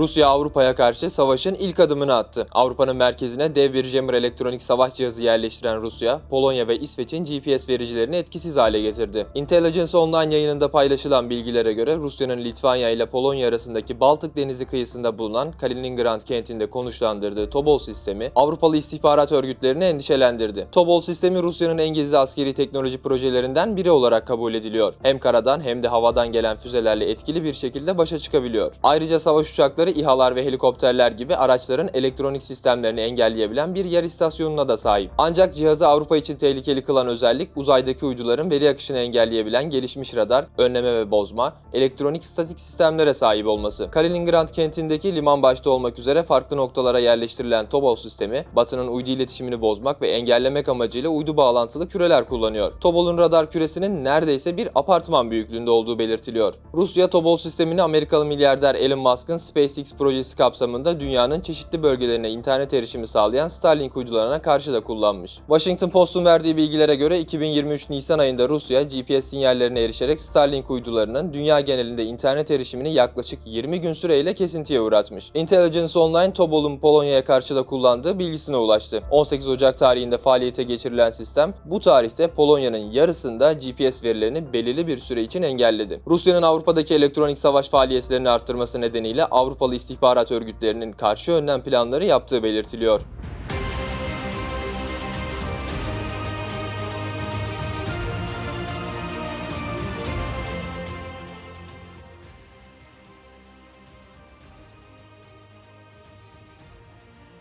Rusya Avrupa'ya karşı savaşın ilk adımını attı. Avrupa'nın merkezine dev bir jammer elektronik savaş cihazı yerleştiren Rusya, Polonya ve İsveç'in GPS vericilerini etkisiz hale getirdi. Intelligence Online yayınında paylaşılan bilgilere göre Rusya'nın Litvanya ile Polonya arasındaki Baltık Denizi kıyısında bulunan Kaliningrad kentinde konuşlandırdığı Tobol sistemi Avrupalı istihbarat örgütlerini endişelendirdi. Tobol sistemi Rusya'nın en gizli askeri teknoloji projelerinden biri olarak kabul ediliyor. Hem karadan hem de havadan gelen füzelerle etkili bir şekilde başa çıkabiliyor. Ayrıca savaş uçakları, İHA'lar ve helikopterler gibi araçların elektronik sistemlerini engelleyebilen bir yer istasyonuna da sahip. Ancak cihazı Avrupa için tehlikeli kılan özellik uzaydaki uyduların veri akışını engelleyebilen gelişmiş radar, önleme ve bozma, elektronik statik sistemlere sahip olması. Kaliningrad kentindeki liman başta olmak üzere farklı noktalara yerleştirilen Tobol sistemi, Batı'nın uydu iletişimini bozmak ve engellemek amacıyla uydu bağlantılı küreler kullanıyor. Tobol'un radar küresinin neredeyse bir apartman büyüklüğünde olduğu belirtiliyor. Rusya Tobol sistemini Amerikalı milyarder Elon Musk'ın SpaceX projesi kapsamında dünyanın çeşitli bölgelerine internet erişimi sağlayan Starlink uydularına karşı da kullanmış. Washington Post'un verdiği bilgilere göre 2023 Nisan ayında Rusya GPS sinyallerine erişerek Starlink uydularının dünya genelinde internet erişimini yaklaşık 20 gün süreyle kesintiye uğratmış. Intelligence Online Tobol'un Polonya'ya karşı da kullandığı bilgisine ulaştı. 18 Ocak tarihinde faaliyete geçirilen sistem bu tarihte Polonya'nın yarısında GPS verilerini belirli bir süre için engelledi. Rusya'nın Avrupa'daki elektronik savaş faaliyetlerini arttırması nedeniyle Avrupalı istihbarat örgütlerinin karşı önlem planları yaptığı belirtiliyor.